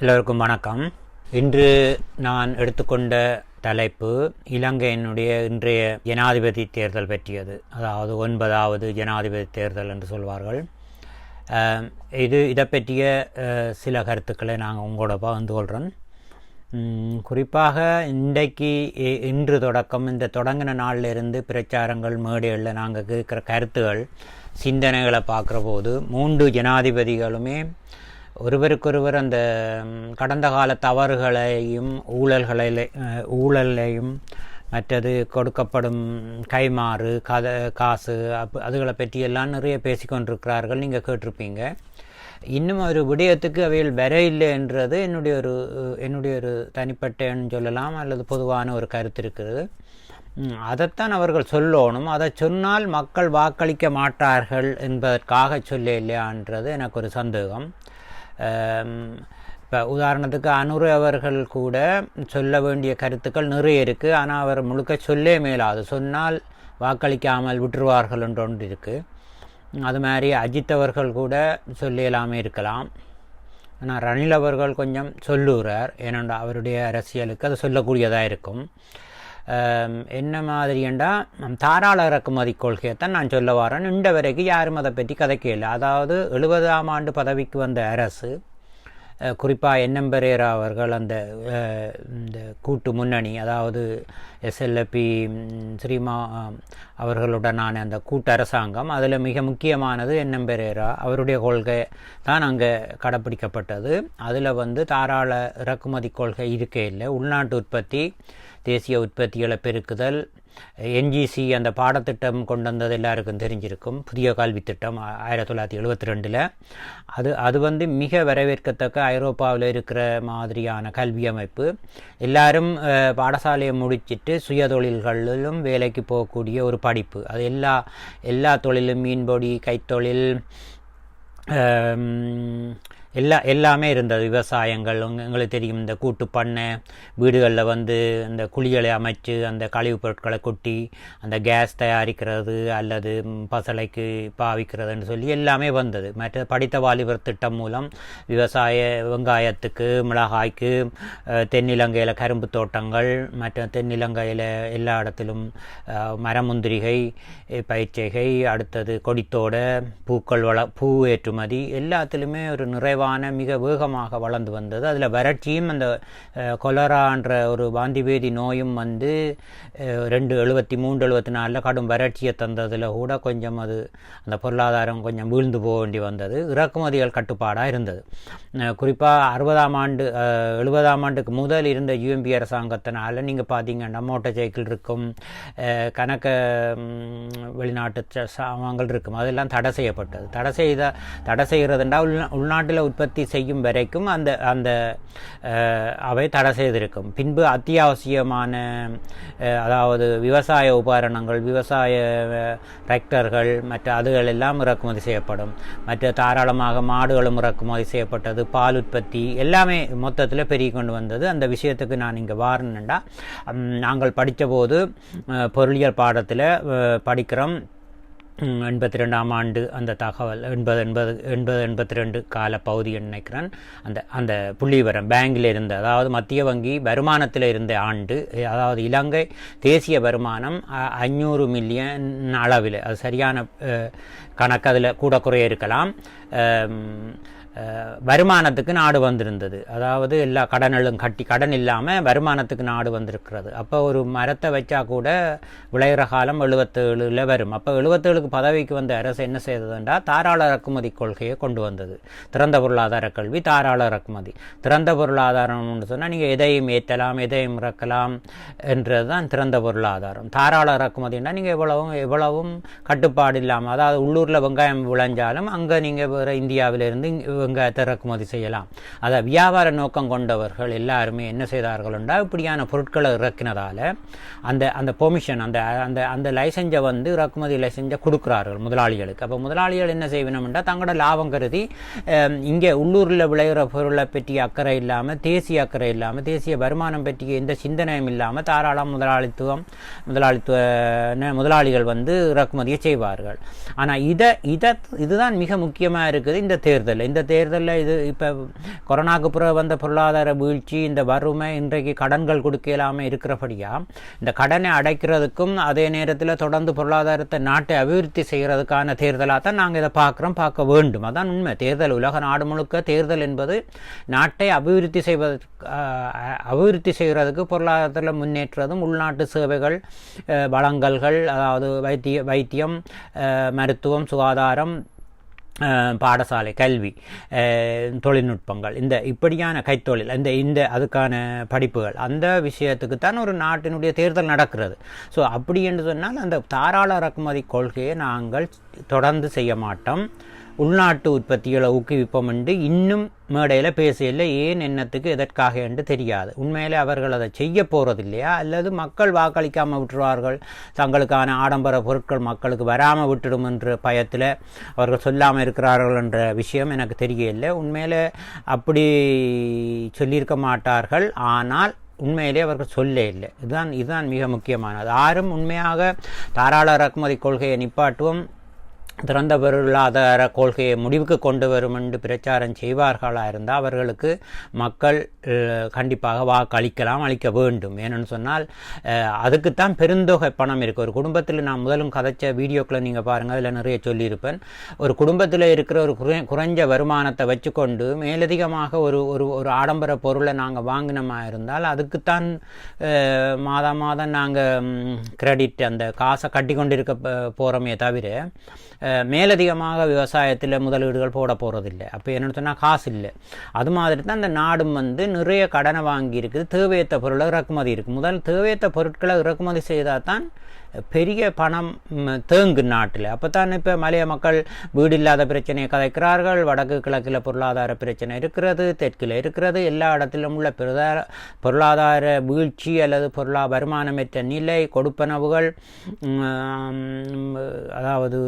எல்லோருக்கும் வணக்கம். இன்று நான் எடுத்துக்கொண்ட தலைப்பு இலங்கையினுடைய இன்றைய ஜனாதிபதி தேர்தல் பற்றியது. அதாவது ஒன்பதாவது ஜனாதிபதி தேர்தல் என்று சொல்வார்கள். இது இதை பற்றிய சில கருத்துக்களை நாங்கள் உங்களோட பகிர்ந்து கொள்கிறோம் குறிப்பாக இன்றைக்கு இ- இன்று தொடக்கம் இந்த தொடங்கின நாளிலிருந்து பிரச்சாரங்கள் மேடைகளில் நாங்கள் கேட்குற கருத்துகள் சிந்தனைகளை பார்க்குற போது மூன்று ஜனாதிபதிகளுமே ஒருவருக்கொருவர் அந்த கடந்த கால தவறுகளையும் ஊழல்களை ஊழலையும் மற்றது கொடுக்கப்படும் கைமாறு கத காசு அப் அதுகளை பற்றியெல்லாம் நிறைய பேசிக்கொண்டிருக்கிறார்கள். நீங்கள் கேட்டிருப்பீங்க. இன்னும் ஒரு விடயத்துக்கு அவையில் வர இல்லை என்றது என்னுடைய ஒரு என்னுடைய ஒரு தனிப்பட்டன்னு சொல்லலாம் அல்லது பொதுவான ஒரு கருத்து இருக்குது. அதைத்தான் அவர்கள் சொல்லணும். அதை சொன்னால் மக்கள் வாக்களிக்க மாட்டார்கள் என்பதற்காக சொல்ல இல்லையான்றது எனக்கு ஒரு சந்தேகம். இப்போ உதாரணத்துக்கு அனுரு அவர்கள் கூட சொல்ல வேண்டிய கருத்துக்கள் நிறைய இருக்குது ஆனால் அவர் முழுக்க சொல்லே மேலாது. சொன்னால் வாக்களிக்காமல் விட்டுருவார்கள் என்று ஒன்று இருக்குது அது மாதிரி அஜித் அவர்கள் கூட சொல்லலாமே இருக்கலாம். ஆனால் ரணில் அவர்கள் கொஞ்சம் சொல்லுகிறார் ஏனென்றால் அவருடைய அரசியலுக்கு அது சொல்லக்கூடியதாக இருக்கும். என்ன மாதிரியண்டா? தாராள இறக்குமதி கொள்கையைத்தான் நான் சொல்ல வரேன் இந்த வரைக்கும் யாரும் அதை பற்றி கதைக்கல அதாவது எழுபதாம் ஆண்டு பதவிக்கு வந்த அரசு குறிப்பாக என்னம்பரேரா அவர்கள் அந்த இந்த கூட்டு முன்னணி அதாவது எஸ்எல்எபி ஸ்ரீமா அவர்களுடனான அந்த கூட்டு அரசாங்கம் அதில் மிக முக்கியமானது என்னம்பெரேரா அவருடைய கொள்கை தான் அங்கே கடைப்பிடிக்கப்பட்டது. அதில் வந்து தாராள இறக்குமதி கொள்கை இருக்கே இல்லை. உள்நாட்டு உற்பத்தி தேசிய உற்பத்திகளை பெருக்குதல் என்ஜிசி அந்த பாடத்திட்டம் கொண்டு வந்தது எல்லாருக்கும் தெரிஞ்சிருக்கும். புதிய கல்வி திட்டம் ஆயிரத்தி தொள்ளாயிரத்தி எழுபத்தி ரெண்டில். அது அது வந்து மிக வரவேற்கத்தக்க ஐரோப்பாவில் இருக்கிற மாதிரியான கல்வி அமைப்பு. எல்லாரும் பாடசாலையை முடிச்சிட்டு சுய தொழில்களிலும் வேலைக்கு போகக்கூடிய ஒரு படிப்பு. அது எல்லா எல்லா தொழிலும் மீன்பொடி கைத்தொழில் எல்லா எல்லாமே இருந்தது. விவசாயங்கள் எங்களுக்கு தெரியும் இந்த கூட்டு பண்ணை வீடுகளில் வந்து இந்த குழிகளை அமைச்சு அந்த கழிவுப் பொருட்களை கொட்டி அந்த கேஸ் தயாரிக்கிறது அல்லது பசலைக்கு பாவிக்கிறதுன்னு சொல்லி எல்லாமே வந்தது. மற்ற படித்த வாலிபர் திட்டம் மூலம் விவசாய வெங்காயத்துக்கு மிளகாய்க்கு தென்னிலங்கையில் கரும்பு தோட்டங்கள் மற்ற தென்னிலங்கையில் எல்லா இடத்திலும் மரமுந்திரிகை பயிர்ச்சைகை அடுத்தது கொடித்தோட பூக்கள் வள பூ ஏற்றுமதி எல்லாத்திலுமே ஒரு நிறைவாக நிறைவான மிக வேகமாக வளர்ந்து வந்தது. அதில் வறட்சியும் அந்த கொலரான்ற ஒரு வாந்திபேதி நோயும் வந்து ரெண்டு எழுபத்தி மூன்று எழுபத்தி நாலில் கடும் வறட்சியை தந்ததில் கூட கொஞ்சம் அது அந்த பொருளாதாரம் கொஞ்சம் வீழ்ந்து போக வேண்டி வந்தது. இறக்குமதிகள் கட்டுப்பாடாக இருந்தது. குறிப்பாக அறுபதாம் ஆண்டு எழுபதாம் ஆண்டுக்கு முதல் இருந்த யூஎம்பி அரசாங்கத்தினால் நீங்கள் பார்த்தீங்கன்னா மோட்டார் சைக்கிள் இருக்கும் கணக்க வெளிநாட்டு ச- சாமான்கள் இருக்கும். அதெல்லாம் தடை செய்யப்பட்டது. தடை செய்த தடை செய்கிறதுண்டா உள் உள்நாட்டில் உற்பத்தி செய்யும் வரைக்கும் அந்த அந்த அவை தடை செய்திருக்கும். பின்பு அத்தியாவசியமான அதாவது விவசாய உபகரணங்கள் விவசாய டிராக்டர்கள் மற்ற அதுகள் எல்லாம் இறக்குமதி செய்யப்படும். மற்ற தாராளமாக மாடுகளும் இறக்குமதி செய்யப்பட்டது பால் உற்பத்தி எல்லாமே மொத்தத்தில் பெருகி கொண்டு வந்தது. அந்த விஷயத்துக்கு நான் இங்கே வாரணுண்டா நாங்கள் படித்தபோது பொருளியல் பாடத்தில் படிக்கிறோம். எண்பத்தி ரெண்டாம் ஆண்டு அந்த தகவல் எண்பது எண்பது எண்பது எண்பத்தி ரெண்டு கால பகுதி நினைக்கிறேன்? அந்த அந்த புள்ளிவரம் பேங்கில் இருந்த அதாவது மத்திய வங்கி வருமானத்தில் இருந்த ஆண்டு அதாவது இலங்கை தேசிய வருமானம் அஞ்சூறு மில்லியன் அளவில் அது சரியான கணக்கு அதில் கூட குறைய இருக்கலாம். வருமானத்துக்கு நாடு வந்திருந்தது. அதாவது எல்லா கடனும் கட்டி கடன் இல்லாமல் வருமானத்துக்கு நாடு வந்திருக்கிறது. அப்போ ஒரு மரத்தை வச்சா கூட விளையிற காலம் எழுபத்தேழுல வரும். அப்போ எழுபத்தேழுக்கு பதவிக்கு வந்த அரசு என்ன செய்ததுண்டா? தாராள இறக்குமதி கொள்கையை கொண்டு வந்தது. திறந்த பொருளாதார கல்வி தாராள இறக்குமதி. திறந்த பொருளாதாரம்னு சொன்னால் நீங்கள் எதையும் ஏற்றலாம் எதையும் இறக்கலாம் என்றது தான் திறந்த பொருளாதாரம். தாராள இறக்குமதினா நீங்கள் எவ்வளவும் எவ்வளவும் கட்டுப்பாடு இல்லாமல் அதாவது உள்ளூர் உள்ளூரில் வெங்காயம் விளைஞ்சாலும் அங்கே நீங்கள் வேறு இந்தியாவிலிருந்து வெங்காயத்தை இறக்குமதி செய்யலாம். அதை வியாபார நோக்கம் கொண்டவர்கள் எல்லாருமே என்ன செய்தார்கள்ண்டா இப்படியான பொருட்களை இறக்கினதால் அந்த அந்த பெர்மிஷன் அந்த அந்த அந்த லைசன்ஸை வந்து இறக்குமதி லைசன்ஸை கொடுக்குறார்கள் முதலாளிகளுக்கு. அப்போ முதலாளிகள் என்ன செய்யணும்னா தங்களோட லாபம் கருதி இங்கே உள்ளூரில் விளையிற பொருளை பற்றிய அக்கறை இல்லாமல் தேசிய அக்கறை இல்லாமல் தேசிய வருமானம் பற்றிய எந்த சிந்தனையும் இல்லாமல் தாராளம் முதலாளித்துவம் முதலாளித்துவ முதலாளிகள் வந்து இறக்குமதியை செய்வார்கள். ஆனால் இதை இதை இதுதான் மிக முக்கியமாக இருக்குது இந்த தேர்தல் இந்த தேர்தலில் இது இப்போ கொரோனாக்கு பிறகு வந்த பொருளாதார வீழ்ச்சி இந்த வறுமை இன்றைக்கு கடன்கள் கொடுக்க இல்லாமல் இந்த கடனை அடைக்கிறதுக்கும் அதே நேரத்தில் தொடர்ந்து பொருளாதாரத்தை நாட்டை அபிவிருத்தி செய்கிறதுக்கான தேர்தலாக தான் நாங்கள் இதை பார்க்குறோம் பார்க்க வேண்டும். அதான் உண்மை. தேர்தல் உலக நாடு முழுக்க தேர்தல் என்பது நாட்டை அபிவிருத்தி செய்வதற்கு அபிவிருத்தி செய்கிறதுக்கு பொருளாதாரத்தில் முன்னேற்றதும் உள்நாட்டு சேவைகள் வளங்கல்கள் அதாவது வைத்திய வைத்தியம் மருத்துவம் சுகாதாரம் பாடசாலை கல்வி தொழில்நுட்பங்கள் இந்த இப்படியான கைத்தொழில் இந்த இந்த அதுக்கான படிப்புகள் அந்த விஷயத்துக்கு தான் ஒரு நாட்டினுடைய தேர்தல் நடக்கிறது. ஸோ அப்படி என்று சொன்னால் அந்த தாராள இறக்குமதி கொள்கையை நாங்கள் தொடர்ந்து செய்ய மாட்டோம். உள்நாட்டு உற்பத்திகளை ஊக்குவிப்போம் என்று இன்னும் மேடையில் பேசல ஏன் என்னத்துக்கு எதற்காக என்று தெரியாது. உண்மையிலே அவர்கள் அதை செய்ய போகிறது இல்லையா அல்லது மக்கள் வாக்களிக்காமல் விட்டுருவார்கள்? தங்களுக்கான ஆடம்பர பொருட்கள் மக்களுக்கு வராமல் விட்டுடும் என்ற பயத்தில் அவர்கள் சொல்லாமல் இருக்கிறார்கள் என்ற விஷயம் எனக்கு தெரியவில்லை. உண்மையிலே அப்படி சொல்லியிருக்க மாட்டார்கள். ஆனால் உண்மையிலே அவர்கள் சொல்ல இல்லை இதுதான் இதுதான் மிக முக்கியமானது. யாரும் உண்மையாக தாராள இறக்குமதி கொள்கையை நிப்பாட்டுவோம். திறந்த பொருளாதார கொள்கையை முடிவுக்கு கொண்டு வரும் என்று பிரச்சாரம் செய்வார்களாக இருந்தால் அவர்களுக்கு மக்கள் கண்டிப்பாக வாக்களிக்கலாம் அளிக்க வேண்டும். ஏன்னு சொன்னால் அதுக்குத்தான் பெருந்தொகை பணம் இருக்குது ஒரு குடும்பத்தில் நான் முதலும் கதைச்ச வீடியோக்களை நீங்கள் பாருங்கள் அதில் நிறைய சொல்லியிருப்பேன். ஒரு குடும்பத்தில் இருக்கிற ஒரு குறை குறைஞ்ச வருமானத்தை வச்சுக்கொண்டு மேலதிகமாக ஒரு ஒரு ஒரு ஆடம்பர பொருளை நாங்கள் வாங்கினோமா இருந்தால் அதுக்குத்தான் மாதம் மாதம் நாங்கள் கிரெடிட் அந்த காசை கட்டி கொண்டிருக்க போகிறோமே தவிர மேலதிகமாக விவசாயத்தில் முதலீடுகள் போட போகிறதில்லை அப்போ என்னென்னு சொன்னால் காசு இல்லை அது மாதிரி தான் இந்த நாடும் வந்து நிறைய கடனை வாங்கி இருக்குது தேவையற்ற பொருளை இறக்குமதி இருக்குது முதல் தேவையற்ற பொருட்களை இறக்குமதி செய்தால் தான் பெரிய பணம் தேங்கு தேங்கும் நாட்டில். அப்போ தான் இப்போ மலைய மக்கள் வீடு இல்லாத பிரச்சனையை கதைக்கிறார்கள். வடக்கு கிழக்கில் பொருளாதார பிரச்சனை இருக்கிறது தெற்கில் இருக்கிறது. எல்லா இடத்திலும் உள்ள பொருளாதார பொருளாதார வீழ்ச்சி அல்லது பொருளா வருமானமற்ற நிலை கொடுப்பனவுகள் அதாவது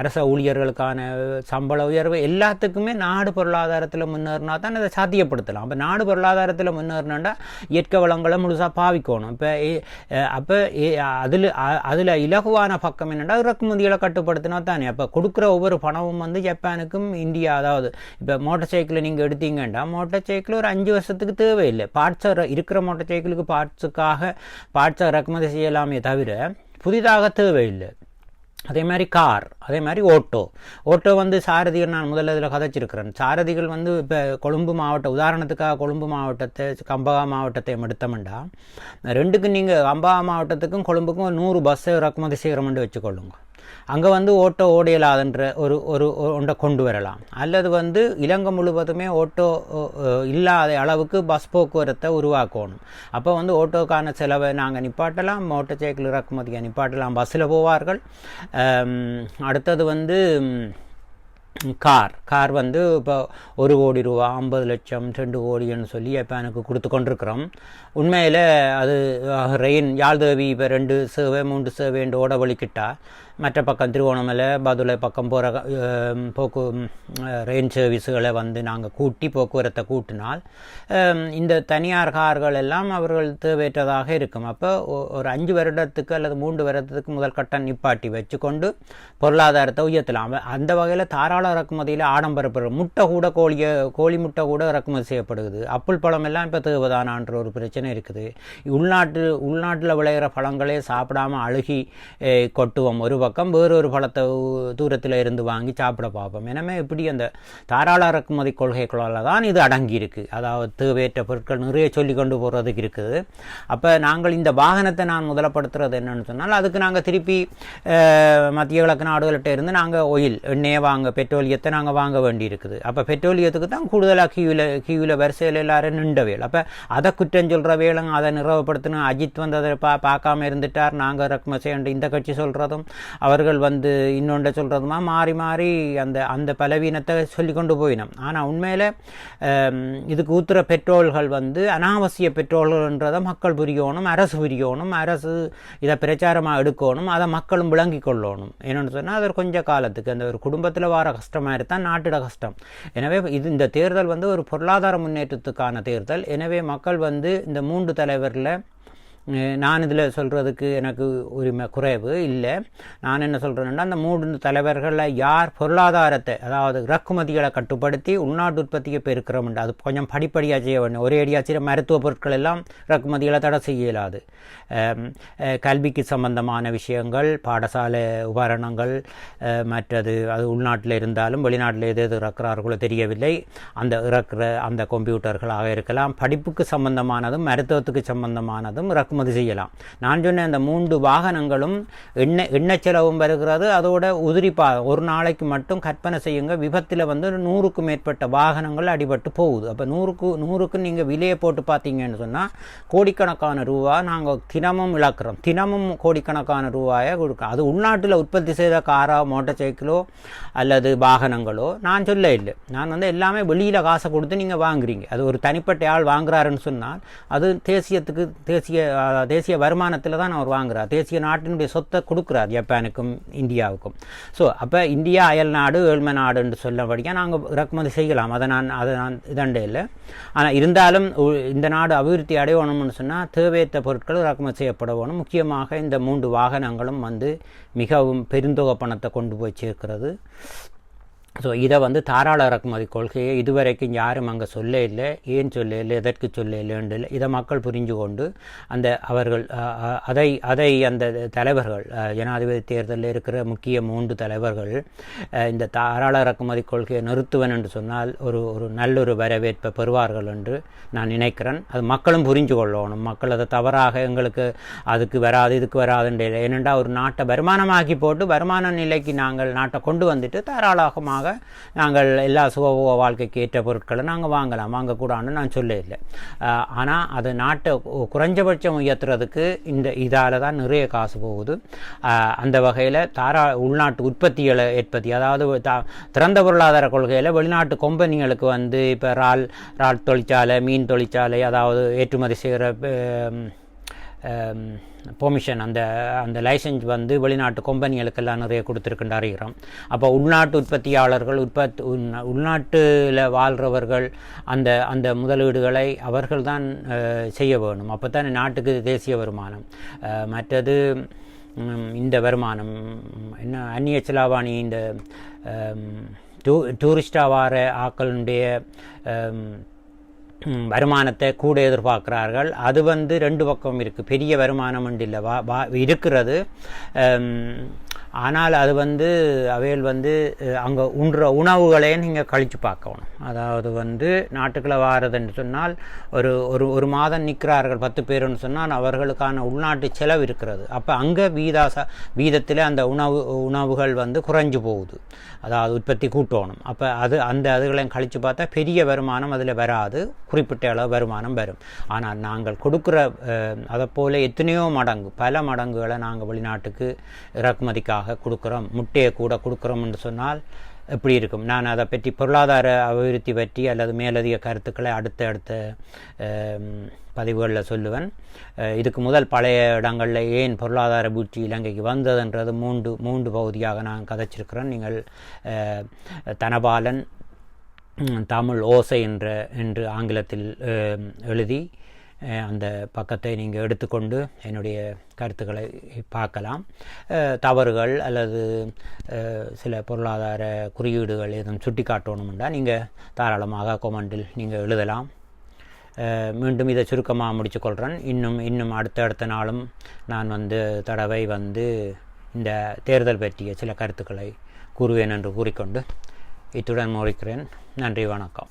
அரச ஊழியர்களுக்கான சம்பள உயர்வு எல்லாத்துக்குமே நாடு பொருளாதாரத்தில் முன்னேறினா தான் அதை சாத்தியப்படுத்தலாம். அப்போ நாடு பொருளாதாரத்தில் முன்னேறினா இயற்கை வளங்களை முழுசாக பாவிக்கணும். இப்போ அப்போ அதில் அதில் இலகுவான பக்கம் என்னென்னா இறக்குமதிகளை கட்டுப்படுத்தினா தானே. அப்போ கொடுக்குற ஒவ்வொரு பணமும் வந்து ஜப்பானுக்கும் இந்தியா அதாவது இப்போ மோட்டார் சைக்கிளை நீங்கள் எடுத்தீங்கன்னா மோட்டார் சைக்கிள் ஒரு அஞ்சு வருஷத்துக்கு தேவையில்லை. பார்ட்ஸை இருக்கிற மோட்டார் சைக்கிளுக்கு பார்ட்ஸுக்காக பார்ட்ஸை இறக்குமதி செய்யலாமே தவிர புதிதாக தேவையில்லை. அதே மாதிரி கார் அதே மாதிரி ஓட்டோ. ஓட்டோ வந்து சாரதிகள் நான் முதல்ல இதில் கதைச்சிருக்கிறேன். சாரதிகள் வந்து இப்போ கொழும்பு மாவட்டம் உதாரணத்துக்காக கொழும்பு மாவட்டத்தை கம்பகா மாவட்டத்தை எடுத்தோம்டா. ரெண்டுக்கும் நீங்கள் கம்பகா மாவட்டத்துக்கும் கொழும்புக்கும் நூறு பஸ்ஸை இறக்குமதி செய்கிறோம்னு வச்சுக்கொள்ளுங்க. அங்கே வந்து ஓட்டோ ஓடையலாதுன்ற ஒரு ஒரு ஒன்றை கொண்டு வரலாம். அல்லது வந்து இலங்கை முழுவதுமே ஓட்டோ இல்லாத அளவுக்கு பஸ் போக்குவரத்தை உருவாக்கணும். அப்போ வந்து ஓட்டோக்கான செலவை நாங்கள் நிப்பாட்டலாம் மோட்டர் சைக்கிள் இறக்குமதியை நிப்பாட்டலாம் பஸ்ஸில் போவார்கள். அடுத்தது வந்து கார். கார் வந்து இப்போ ஒரு கோடி ரூபா ஐம்பது லட்சம் ரெண்டு கோடின்னு சொல்லி இப்போ எனக்கு கொடுத்து கொண்டிருக்கிறோம். உண்மையில் அது ரெயின் யாழ்தேவி இப்போ ரெண்டு சேவை மூன்று சேவைன்ட்டு ஓட வலிக்கிட்டா மற்ற பக்கம் திருவோணமலை பதுளை பக்கம் போகிற போக்கு ரெயின் சர்வீஸுகளை வந்து நாங்கள் கூட்டி போக்குவரத்தை கூட்டினால் இந்த தனியார் கார்கள் எல்லாம் அவர்கள் தேவையற்றதாக இருக்கும். அப்போ ஒரு அஞ்சு வருடத்துக்கு அல்லது மூன்று வருடத்துக்கு முதல் கட்டம் நிப்பாட்டி வச்சுக்கொண்டு பொருளாதாரத்தை உயர்த்தலாம். அந்த வகையில் தாராள இறக்குமதியில் ஆடம்பரப்படுற முட்டை கூட கோழியை கோழி முட்டை கூட இறக்குமதி செய்யப்படுது அப்புள் பழம் எல்லாம் இப்போ தேவைதானான்ற ஒரு பிரச்சனை இருக்குது. உள்நாட்டு உள்நாட்டில் விளையிற பழங்களே சாப்பிடாம அழுகி கொட்டுவோம். ஒரு பக்கம் வேறொரு பழத்தை தூரத்தில் இருந்து வாங்கி சாப்பிட பார்ப்போம். எனவே இப்படி அந்த தாராள இறக்குமதி கொள்கைகளால் தான் இது அடங்கியிருக்கு. அதாவது தேவையற்ற பொருட்கள் நிறைய சொல்லி கொண்டு போகிறதுக்கு இருக்குது. அப்போ நாங்கள் இந்த வாகனத்தை நான் முதலப்படுத்துறது என்னென்னு சொன்னால் அதுக்கு நாங்கள் திருப்பி மத்திய கிழக்கு நாடுகள்கிட்ட இருந்து நாங்கள் ஒயில் எண்ணெயை வாங்க பெட்ரோலியத்தை நாங்கள் வாங்க வேண்டி இருக்குது அப்போ பெட்ரோலியத்துக்கு தான் கூடுதலாக கியூவில் கியூவில் வரிசையில் எல்லாரும் நின்றவேல் அப்போ அதை குற்றம் சொல்கிற வேலைங்க அதை நிறுவப்படுத்தணும் அஜித் வந்து அதை பா பார்க்காம இருந்துட்டார். நாங்கள் இறக்குமதி செய்ய இந்த கட்சி சொல்கிறதும் அவர்கள் வந்து இன்னொன்றை சொல்கிறதுமா மாறி மாறி அந்த அந்த பலவீனத்தை சொல்லி கொண்டு போயினோம். ஆனால் உண்மையில் இதுக்கு ஊத்துற பெட்ரோல்கள் வந்து அனாவசிய பெட்ரோல்கள்ன்றதை மக்கள் புரியணும் அரசு புரியணும் அரசு இதை பிரச்சாரமாக எடுக்கணும் அதை மக்களும் விளங்கி கொள்ளணும். என்னென்னு சொன்னால் அது கொஞ்ச காலத்துக்கு. அந்த ஒரு குடும்பத்தில் வர கஷ்டமாக இருந்தால் நாட்டிட கஷ்டம். எனவே இது இந்த தேர்தல் வந்து ஒரு பொருளாதார முன்னேற்றத்துக்கான தேர்தல். எனவே மக்கள் வந்து இந்த மூன்று தலைவரில் நான் இதில் சொல்கிறதுக்கு எனக்கு உரிமை குறைவு இல்லை. நான் என்ன சொல்கிறேன்னா அந்த மூன்று தலைவர்களில் யார் பொருளாதாரத்தை அதாவது இறக்குமதிகளை கட்டுப்படுத்தி உள்நாட்டு உற்பத்தியை பெருக்கிறோம்ண்டு அது கொஞ்சம் படிப்படியாக செய்ய வேண்டும். ஒரே அடியாக சில மருத்துவ பொருட்கள் எல்லாம் இறக்குமதிகளை தடை செய்ய இயலாது. கல்விக்கு சம்பந்தமான விஷயங்கள் பாடசாலை உபகரணங்கள் மற்றது அது உள்நாட்டில் இருந்தாலும் வெளிநாட்டில் எது எது இறக்குறார்களோ தெரியவில்லை. அந்த இறக்குற அந்த கம்ப்யூட்டர்களாக இருக்கலாம். படிப்புக்கு சம்பந்தமானதும் மருத்துவத்துக்கு சம்பந்தமானதும் இறக்குமதி செய்யலாம். நான் சொன்ன அந்த மூன்று வாகனங்களும் எண்ணெய் எண்ணெய் செலவும் வருகிறது. அதோட உதிரி பா ஒரு நாளைக்கு மட்டும் கற்பனை செய்யுங்க. விபத்தில் வந்து நூறுக்கும் மேற்பட்ட வாகனங்கள் அடிபட்டு போகுது. அப்போ நூறுக்கு நூறுக்கு நீங்கள் விலையை போட்டு பார்த்தீங்கன்னு சொன்னால் கோடிக்கணக்கான ரூபா நாங்கள் தினமும் இழக்கிறோம். தினமும் கோடிக்கணக்கான ரூபாயை கொடுக்குறோம். அது உள்நாட்டில் உற்பத்தி செய்த காரோ மோட்டார் சைக்கிளோ அல்லது வாகனங்களோ நான் சொல்ல இல்லை. நான் வந்து எல்லாமே வெளியில் காசை கொடுத்து நீங்கள் வாங்குறீங்க. அது ஒரு தனிப்பட்ட ஆள் வாங்குறாருன்னு சொன்னால் அது தேசியத்துக்கு தேசிய தேசிய வருமானத்தில் தான் அவர் வாங்குறார். தேசிய நாட்டினுடைய சொத்தை கொடுக்குறார் ஜப்பானுக்கும் இந்தியாவுக்கும். ஸோ அப்போ இந்தியா அயல் நாடு ஏழ்மை நாடுன்னு சொல்லபடியாக நாங்கள் இறக்குமதி செய்யலாம். அதை நான் அதை நான் இதண்டே இல்லை. ஆனால் இருந்தாலும் உ- இந்த நாடு அபிவிருத்தி அடையணும்னு சொன்னால் தேவையற்ற பொருட்கள் இறக்குமதி செய்யப்பட வேணும் முக்கியமாக இந்த மூன்று வாகனங்களும் வந்து மிகவும் பெருந்தொகை பணத்தை கொண்டு போய் சேர்க்கிறது. ஸோ இதை வந்து தாராள இறக்குமதி கொள்கையை இதுவரைக்கும் யாரும் அங்கே சொல்ல இல்லை ஏன் சொல்ல இல்லை எதற்கு சொல்ல இல்லைன்னு இல்லை. இதை மக்கள் புரிஞ்சு கொண்டு அந்த அவர்கள் அதை அதை அந்த தலைவர்கள் ஜனாதிபதி தேர்தலில் இருக்கிற முக்கிய மூன்று தலைவர்கள் இந்த தாராள இறக்குமதி கொள்கையை நிறுத்துவன் என்று சொன்னால் ஒரு ஒரு நல்லொரு வரவேற்பை பெறுவார்கள் என்று நான் நினைக்கிறேன். அது மக்களும் புரிஞ்சு கொள்ளணும். மக்கள் அதை தவறாக எங்களுக்கு அதுக்கு வராது இதுக்கு வராதுன்ற ஏனென்றால் ஒரு நாட்டை வருமானமாக்கி போட்டு வருமான நிலைக்கு நாங்கள் நாட்டை கொண்டு வந்துட்டு தாராளமாக நாங்கள் எல்லா சுகபோக வாழ்க்கைக்கு ஏற்ற பொருட்களை நாங்கள் வாங்கலாம். வாங்கக்கூடாதுன்னு நான் சொல்ல இல்லை ஆனால் அது நாட்டை குறைஞ்சபட்சம் உயர்த்துறதுக்கு இந்த இதால் தான் நிறைய காசு போகுது. அந்த வகையில் தாரா உள்நாட்டு உற்பத்திகளை ஏற்பத்தி அதாவது திறந்த பொருளாதார கொள்கையில் வெளிநாட்டு கொம்பனிகளுக்கு வந்து இப்போ ரால் ரால் தொழிற்சாலை மீன் தொழிற்சாலை அதாவது ஏற்றுமதி செய்கிற பெர்மிஷன் அந்த அந்த லைசன்ஸ் வந்து வெளிநாட்டு கம்பெனிகளுக்கெல்லாம் நிறைய கொடுத்துருக்குன்னு அறிகிறோம் அப்போ உள்நாட்டு உற்பத்தியாளர்கள் உற்பத்தி உள்நா- உள்நாட்டில் வாழ்கிறவர்கள் அந்த அந்த முதலீடுகளை அவர்கள் தான் செய்ய வேணும். அப்போ தான் நாட்டுக்கு தேசிய வருமானம். மற்றது இந்த வருமானம் என்ன அந்நிய செலாவணி இந்த டூ டூரிஸ்டாக வார ஆக்களுடைய வருமானத்தை கூட எதிர்பார்க்கிறார்கள். அது வந்து ரெண்டு பக்கம் இருக்குது பெரிய வருமானம் உண்டு இல்லை வா வா இருக்கிறது ஆனால் அது வந்து அவையில் வந்து அங்கே உண்ற உணவுகளே நீங்கள் கழித்து பார்க்கணும். அதாவது வந்து நாட்டுக்குள்ளே வாரதுன்னு சொன்னால் ஒரு ஒரு ஒரு மாதம் நிற்கிறார்கள் பத்து பேருன்னு சொன்னால் அவர்களுக்கான உள்நாட்டு செலவு இருக்கிறது. அப்போ அங்கே வீதாச வீதத்தில் அந்த உணவு உணவுகள் வந்து குறைஞ்சு போகுது. அதாவது உற்பத்தி கூட்டணும். அப்போ அது அந்த அதுகளையும் கழித்து பார்த்தா பெரிய வருமானம் அதில் வராது. குறிப்பிட்ட அளவு வருமானம் வரும். ஆனால் நாங்கள் கொடுக்குற அதை போல் எத்தனையோ மடங்கு பல மடங்குகளை நாங்கள் வெளிநாட்டுக்கு இறக்குமதிக்காக கொடுக்குறோம் முட்டையை கூட கொடுக்குறோம்னு சொன்னால் எப்படி இருக்கும்? நான் அதை பற்றி பொருளாதார அபிவிருத்தி பற்றி அல்லது மேலதிக கருத்துக்களை அடுத்த அடுத்த பதிவுகளில் சொல்லுவேன். இதுக்கு முதல் பழைய இடங்களில் ஏன் பொருளாதார வீழ்ச்சி இலங்கைக்கு வந்ததுன்றது மூன்று மூன்று பகுதியாக நான் கதைச்சிருக்கிறேன். நீங்கள் தனபாலன் தமிழ் ஓசை என்ற என்று ஆங்கிலத்தில் எழுதி அந்த பக்கத்தை நீங்கள் எடுத்துக்கொண்டு என்னுடைய கருத்துக்களை பார்க்கலாம். தவறுகள் அல்லது சில பொருளாதார குறியீடுகள் எதுவும் சுட்டி காட்டணும்னா நீங்கள் தாராளமாக கொமெண்டில் நீங்கள் எழுதலாம். மீண்டும் இதை சுருக்கமாக முடிச்சுக்கொள்கிறேன் இன்னும் இன்னும் அடுத்த அடுத்த நாளும் நான் வந்து தடவை வந்து இந்த தேர்தல் பற்றிய சில கருத்துக்களை கூறுவேன் என்று கூறிக்கொண்டு இத்துடன் முடிக்கிறேன். நன்றி வணக்கம்.